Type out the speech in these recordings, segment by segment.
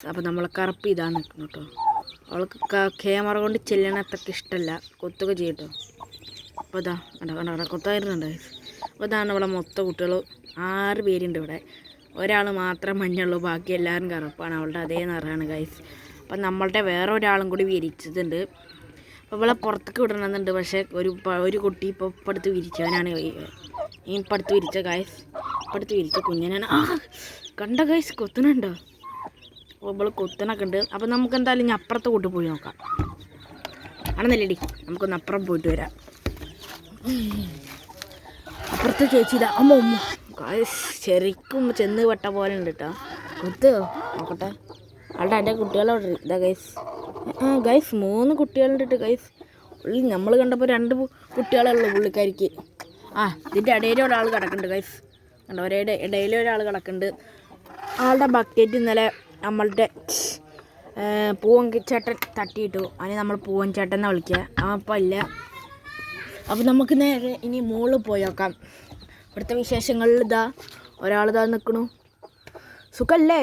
അപ്പോൾ നമ്മൾ കറുപ്പ് ഇതാണ് നിൽക്കുന്നു കേട്ടോ. അവൾക്ക് ക്യാമറ കൊണ്ട് ചെല്ലണ അത്രയ്ക്ക് ഇഷ്ടമല്ല കൊത്തൊക്കെ ചെയ്യട്ടോ അപ്പോൾ ഇതാ കണ്ട കണ്ട കണ്ട കൊത്തായിരുന്നുണ്ട് അപ്പോൾ ഇതാണ് ഇവിടെ മൊത്തം കുട്ടികൾ ആറ് പേരുണ്ട് ഇവിടെ. ഒരാൾ മാത്രം മഞ്ഞുള്ളൂ ബാക്കി എല്ലാവരും കറുപ്പാണ്. അവളുടെ അതേ നിറമാണ് ഗൈസ് അപ്പം നമ്മളുടെ വേറെ ഒരാളും കൂടി വിരിച്ചിട്ടുണ്ട് അപ്പോൾ ഇവളെ പുറത്തേക്ക് വിടണമെന്നുണ്ട് പക്ഷേ ഒരു ഒരു കുട്ടി ഇപ്പോൾ ഇപ്പം അടുത്ത് വിരിച്ചവനാണ് ഈ ഇപ്പടുത്ത് വിരിച്ച ഗൈസ് ഇപ്പം അടുത്ത് വിരിച്ച കുഞ്ഞനാണ്. ആ കണ്ട ഗൈസ് കൊത്തുന്നുണ്ടോ? ഇവൾ കുത്തനൊക്കെ ഉണ്ട്. അപ്പോൾ നമുക്ക് എന്തായാലും ഇനി അപ്പുറത്തെ കൂട്ടി പോയി നോക്കാം. ആണെന്നല്ലേടി നമുക്കൊന്ന് അപ്പുറം പോയിട്ട് വരാം. അപ്പുറത്തെ ചേച്ചി ഇതാ അമ്മ ഉമ്മ ശരിക്കും ചെന്ന് പെട്ട പോലെ ഉണ്ട് കേട്ടോ കൊത്ത് നോക്കട്ടെ. അവിടെ എന്റെ കുട്ടികളോട് ഇതാ ഗൈസ്. ആ ഗൈസ് മൂന്ന് കുട്ടികളുണ്ട് ഗൈസ്. ഉള്ളി നമ്മൾ കണ്ടപ്പോൾ രണ്ട് കുട്ടികളേ ഉള്ളൂ പുള്ളിക്കാരിക്ക്. ആ ഇതിന്റെ ഇടയിൽ ഒരാൾ കിടക്കുന്നുണ്ട് ഗൈസ്. കണ്ടോ ഒരേ ഇടയിൽ ഒരാൾ കിടക്കുന്നുണ്ട്. ആളുടെ ബക്കറ്റ് ഇന്നലെ നമ്മളുടെ പൂവൻ ചേട്ടൻ തട്ടിയിട്ടു. അതിന് നമ്മൾ പൂവൻ ചേട്ടൻ എന്നാണ് വിളിക്കുക. അപ്പം ഇല്ല. അപ്പം നമുക്ക് നേരെ ഇനി മുകളിൽ പോയി നോക്കാം. ഇവിടുത്തെ വിശേഷങ്ങളിൽ ഇതാ. ഒരാളിതാ നിൽക്കണു. സുഖമല്ലേ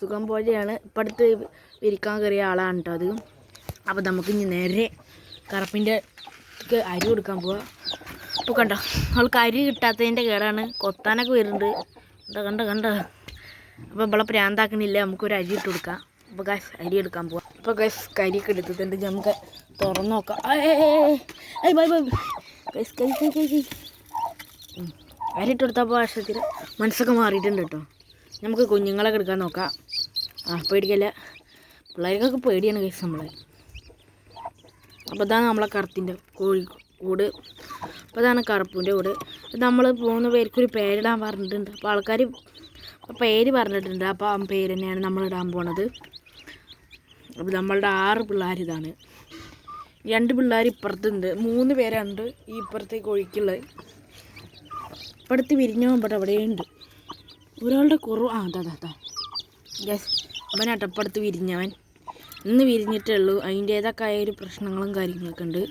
സുഖം പോലെയാണ്. ഇപ്പം അടുത്ത് വിരിക്കാൻ കയറിയ ആളാണ് കേട്ടോ അത്. അപ്പം നമുക്ക് ഇനി നേരെ കറുപ്പിന്റെ അരി കൊടുക്കാൻ പോവാം. അപ്പോൾ കണ്ടോ? അവൾക്ക് അരി കിട്ടാത്തതിന്റെ കേടാണ്. കൊത്താനൊക്കെ വരുന്നുണ്ട്. കണ്ട കണ്ട കണ്ട? അപ്പോൾ നമ്മളെ പ്രാന്താക്കണില്ല നമുക്കൊരു അരി ഇട്ട് കൊടുക്കാം. അപ്പോൾ ഗൈസ് അരി എടുക്കാൻ പോവാം. അപ്പോൾ ഗൈസ് കരിയൊക്കെ എടുത്തിട്ടുണ്ട്. നമുക്ക് തുറന്നു നോക്കാം. ഗൈസ് കൈ കൈ കൈ കൈ. അരി ഇട്ട് കൊടുത്തപ്പോൾ വർഷത്തിൽ മനസ്സൊക്കെ മാറിയിട്ടുണ്ട് കേട്ടോ. നമുക്ക് കുഞ്ഞുങ്ങളൊക്കെ എടുക്കാൻ നോക്കാം. ആ പേടിക്കല്ല. പിള്ളേർക്കൊക്കെ പേടിയാണ് ഗസ് നമ്മളെ. അപ്പോൾ ഇതാണ് നമ്മളെ കറുത്തിന്റെ കൂട്. അപ്പോൾ ഇതാണ് കറുപ്പിന്റെ കൂട്. നമ്മൾ പോകുന്ന പേർക്കൊരു പേരിടാൻ പറഞ്ഞിട്ടുണ്ട്. അപ്പോൾ ആൾക്കാർ പേര് പറഞ്ഞിട്ടുണ്ട്. അപ്പോൾ ആ പേര് തന്നെയാണ് നമ്മൾ ഇടാൻ പോണത്. അപ്പോൾ നമ്മളുടെ ആറ് പിള്ളേർ ഇതാണ്. രണ്ട് പിള്ളേർ ഇപ്പുറത്തുണ്ട്. മൂന്ന് പേരുണ്ട് ഈ ഇപ്പുറത്തേക്ക് ഒഴിക്കുള്ളത്. ഇപ്പടുത്ത് വിരിഞ്ഞോ അവിടെയുണ്ട്. ഒരാളുടെ കുറവ് ആ അതാ അതാ അതെ. യെസ് അവൻ അട്ടപ്പടുത്ത് വിരിഞ്ഞവൻ. ഇന്ന് വിരിഞ്ഞിട്ടേ ഉള്ളൂ. അതിന്റേതൊക്കെ ഒരു പ്രശ്നങ്ങളും കാര്യങ്ങളൊക്കെ ഉണ്ട്.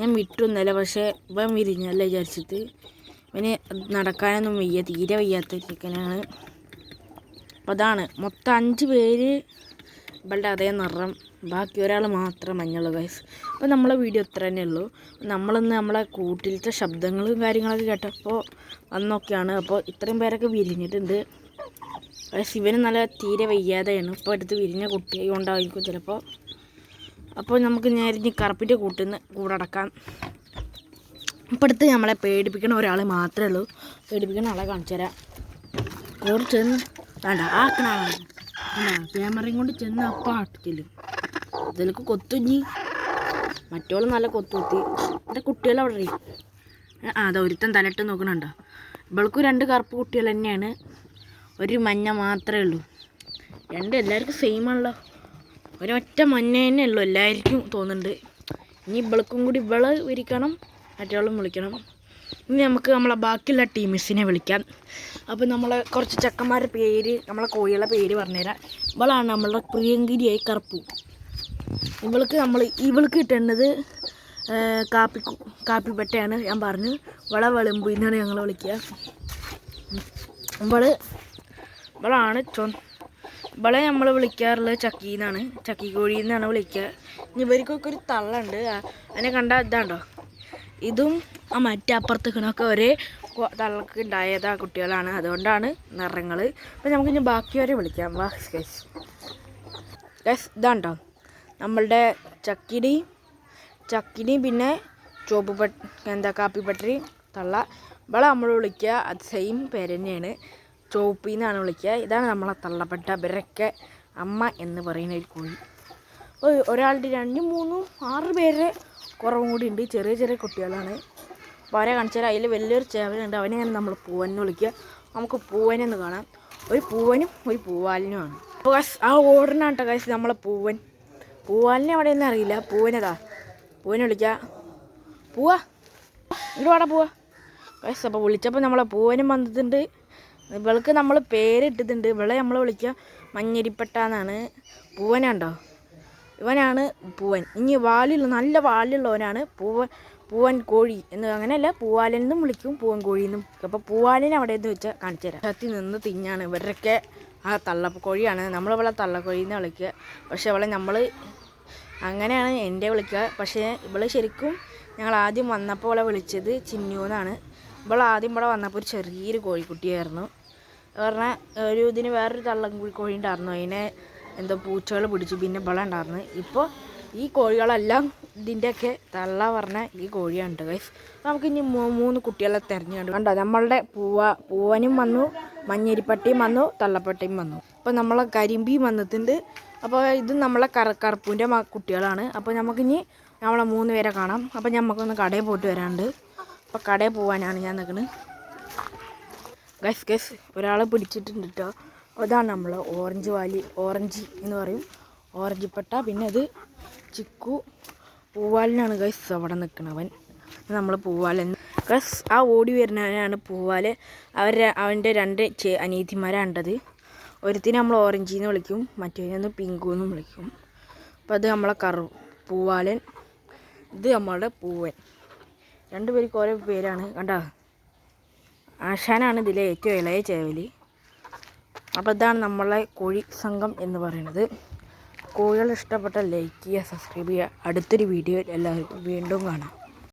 ഞാൻ വിട്ടൊന്നല്ല പക്ഷേ ഇവൻ വിരിഞ്ഞല്ല വിചാരിച്ചിട്ട്. ഇവന് നടക്കാനൊന്നും വയ്യ തീരെ വയ്യാത്ത ചിക്കനാണ്. അപ്പോൾ അതാണ്. മൊത്തം അഞ്ച് പേര് ഇവളുടെ അതേ നിറം. ബാക്കി ഒരാൾ മാത്രം മഞ്ഞുള്ളൂ ഗൈസ് അപ്പോൾ നമ്മളെ വീഡിയോ ഇത്ര തന്നെ ഉള്ളൂ. നമ്മളിന്ന് നമ്മളെ കൂട്ടിലത്തെ ശബ്ദങ്ങളും കാര്യങ്ങളൊക്കെ കേട്ടപ്പോൾ അന്നൊക്കെയാണ് അപ്പോൾ ഇത്രയും പേരൊക്കെ വിരിഞ്ഞിട്ടുണ്ട്. ഇവന് നല്ല തീരെ വയ്യാതെയാണ്. ഇപ്പോൾ അടുത്ത് വിരിഞ്ഞ കുട്ടിയായി കൊണ്ടായിരിക്കും ചിലപ്പോൾ അപ്പോൾ നമുക്ക് നേരെ ഇനി കറുപ്പിന്റെ കൂട്ടിൽ നിന്ന് കൂടടക്കാം ഇപ്പോൾ അടുത്ത് നമ്മളെ പേടിപ്പിക്കണ ഒരാൾ മാത്രമേ ഉള്ളൂ. പേടിപ്പിക്കണ ആളെ കാണിച്ചു തരാം കൂടെ ചെന്ന് വേണ്ട ആക്കണ ക്യാമറയും കൊണ്ട് ചെന്ന് അപ്പം ആട്ടിക്കലും ഇതിലേക്ക് കൊത്തുഞ്ഞി മറ്റോളം നല്ല കൊത്തുത്തി എന്റെ കുട്ടികൾ അവിടെ. ആ അതെ ഒരുത്തൻ തലട്ട് നോക്കണുണ്ടോ? ഇവൾക്കും രണ്ട് കറുപ്പ് കുട്ടികൾ തന്നെയാണ്. ഒരു മഞ്ഞ മാത്രമേ ഉള്ളൂ. രണ്ട് എല്ലാവർക്കും സെയിം ആണല്ലോ. ഒരൊറ്റ മഞ്ഞ തന്നെ ഉള്ളൂ എല്ലാവർക്കും തോന്നുന്നുണ്ട്. ഇനി ഇവൾക്കും കൂടി ഇവൾ വിരിക്കണം മറ്റോളും വിളിക്കണം ഇനി നമുക്ക് നമ്മളെ ബാക്കിയുള്ള ടീമിസിനെ വിളിക്കാം. അപ്പോൾ നമ്മൾ കുറച്ച് ചെക്കന്മാരുടെ പേര് നമ്മളെ കോഴികളുടെ പേര് പറഞ്ഞുതരാം. ഇവളാണ് നമ്മളുടെ പ്രിയങ്കരിയായി കറുപ്പു. ഇവൾക്ക് നമ്മൾ ഇവൾക്ക് കിട്ടേണ്ടത് കാപ്പി കാപ്പിപ്പെട്ടയാണ് ഞാൻ പറഞ്ഞു ഇവളെ വെളുമ്പു എന്നാണ് ഞങ്ങൾ വിളിക്കുക. ഇവൾ ഇവളാണ് ചൊ ഇവളെ നമ്മൾ വിളിക്കാറുള്ളത് ചക്കി എന്നാണ് ചക്കി കോഴി എന്നാണ് വിളിക്കുക. ഇവർക്കൊക്കെ ഒരു തള്ളുണ്ട് അതിനെ കണ്ട ഇതാണ്ടോ? ഇതും ആ മറ്റേ അപ്പുറത്ത് ഒരേ തള്ളക്ക് ഉണ്ടായത് ആ കുട്ടികളാണ്. അതുകൊണ്ടാണ് നിറങ്ങൾ അപ്പം നമുക്ക് ഇനി ബാക്കിയവരെ വിളിക്കാം. വാ ഗൈസ് ഗൈസ് ഇതാണ്ടോ? നമ്മളുടെ ചക്കിടി ചക്കിനി പിന്നെ ചുവപ്പ് പട്ട് എന്താ കാപ്പിപ്പട്ടരി തള്ള. ഇവളെ നമ്മൾ വിളിക്കുക. അത് സെയിം പേര് തന്നെയാണ്. ചുവപ്പിൽ നിന്നാണ് വിളിക്കുക. ഇതാണ് നമ്മളെ തള്ളപ്പെട്ട. ഇവരൊക്കെ അമ്മ എന്ന് പറയുന്ന ഒരു കോഴി. ഒരാളുടെ രണ്ടും മൂന്നും ആറ് പേരെ കുറവും കൂടി ഉണ്ട്. ചെറിയ ചെറിയ കുട്ടികളാണ്. അപ്പോൾ അവരെ കാണിച്ചാൽ അതിൽ വലിയൊരു ചേവലുണ്ട് അവനെയാണ് നമ്മൾ എന്ന് വിളിക്കുക. നമുക്ക് പൂവനെന്ന് കാണാം. ഒരു പൂവനും ഒരു പൂവാലിനുമാണ് അപ്പോൾ ഗൈസ് ആ ഓർഡറിനാണ് കേട്ടോ നമ്മളെ പൂവൻ. പൂവാലിനെ എവിടെയെന്ന് അറിയില്ല. പൂവനതാ പൂവനെ വിളിക്കുക പൂവാ. ഇവിടെ വാടാ പൂവാ. ഗൈസ് അപ്പോൾ വിളിച്ചപ്പോൾ നമ്മളെ പൂവനും വന്നിട്ടുണ്ട്. ഇവൾക്ക് നമ്മൾ പേരിട്ടിട്ടുണ്ട്. ഇവളെ നമ്മൾ വിളിക്കുക മഞ്ഞരിപ്പെട്ടാന്നാണ്. പൂവനാണ്ടോ ഇവനാണ് പൂവൻ. ഇനി വാലുള്ള നല്ല വാലുള്ളവനാണ് പൂവൻ പൂവൻ കോഴി എന്ന് അങ്ങനെയല്ല പൂവാലൻ എന്നും വിളിക്കും പൂവൻ കോഴി എന്നും അപ്പോൾ പൂവാലിനെ അവിടെ എന്ന് വെച്ചാൽ കാണിച്ചു തരാം കത്തി നിന്ന് തിഞ്ഞാണ് ഇവരുടെയൊക്കെ ആ തള്ളക്കോഴിയാണ്. നമ്മളിവളെ തള്ളക്കോഴി എന്ന് വിളിക്കുക. പക്ഷെ അവളെ നമ്മൾ അങ്ങനെയാണ് എന്റെ വിളിക്കുക. പക്ഷേ ഇവൾ ശരിക്കും ഞങ്ങൾ ആദ്യം വന്നപ്പോൾ അവളെ വിളിച്ചത് ചിന്നു എന്നാണ്. ഇവൾ ആദ്യം ഇവിടെ വന്നപ്പോൾ ഒരു ചെറിയൊരു കോഴിക്കുട്ടിയായിരുന്നു. പറഞ്ഞാൽ ഒരു ഇതിന് വേറൊരു തള്ളം കോഴി ഉണ്ടായിരുന്നു. അതിനെ എന്തോ പൂച്ചകൾ പിടിച്ചു. പിന്നെ ഇവിടെ ഉണ്ടായിരുന്നു. ഇപ്പോൾ ഈ കോഴികളെല്ലാം ഇതിന്റെയൊക്കെ തള്ള പറഞ്ഞ ഈ കോഴിയുണ്ട് ഗൈസ് നമുക്ക് ഇനി മൂന്ന് കുട്ടികളെ തിരഞ്ഞുകൊണ്ട് കണ്ടോ. നമ്മളുടെ പൂവ പൂവനും വന്നു മഞ്ഞരിപ്പട്ടിയും വന്നു തള്ളപ്പട്ടിയും വന്നു. അപ്പോൾ നമ്മളെ കരിമ്പിയും വന്നിട്ടുണ്ട്. അപ്പോൾ ഇത് നമ്മളെ കറ കറുപ്പൂന്റെ കുട്ടികളാണ്. അപ്പോൾ നമുക്കിനി നമ്മളെ മൂന്ന് പേരെ കാണാം. അപ്പോൾ നമുക്കൊന്ന് കടയിൽ പോയിട്ട് വരാണ്ട് അപ്പോൾ കടയിൽ പോകാനാണ് ഞാൻ നിൽക്കുന്നത് ഗൈസ് ഗൈസ് ഒരാളെ പിടിച്ചിട്ടുണ്ട് കേട്ടോ അതാണ് നമ്മൾ ഓറഞ്ച് വാലി ഓറഞ്ച് എന്ന് പറയും. ഓറഞ്ച് പട്ട പിന്നെ അത് ചിക്കു പൂവാലിനാണ് ഗൈസ് അവിടെ നിൽക്കണവൻ നമ്മൾ പൂവാലൻ. ഗസ് ആ ഓടി വരുന്നവനാണ് പൂവാൽ. അവരുടെ അവന്റെ രണ്ട് ചേ അനീതിമാരാണ്ടത് ഒരുത്തിനെ നമ്മൾ ഓറഞ്ച് എന്ന് വിളിക്കും മറ്റേതിനൊന്ന് പിങ്കു എന്നും വിളിക്കും. അപ്പോൾ അത് നമ്മളെ കറു പൂവാലൻ. ഇത് നമ്മളുടെ പൂവൻ. രണ്ടുപേർക്ക് ഓരോ പേരാണ്. കണ്ടോ? ആശാനാണ് ഇതിലെ ഏറ്റവും ഇളയ ചേവലി. അപ്പോൾ ഇതാണ് നമ്മളെ കോഴി സംഘം എന്ന് പറയുന്നത്. കോഴികൾ ഇഷ്ടപ്പെട്ട ലൈക്ക് ചെയ്യുക സബ്സ്ക്രൈബ് ചെയ്യുക. അടുത്തൊരു വീഡിയോയിൽ എല്ലാവർക്കും വീണ്ടും കാണാം.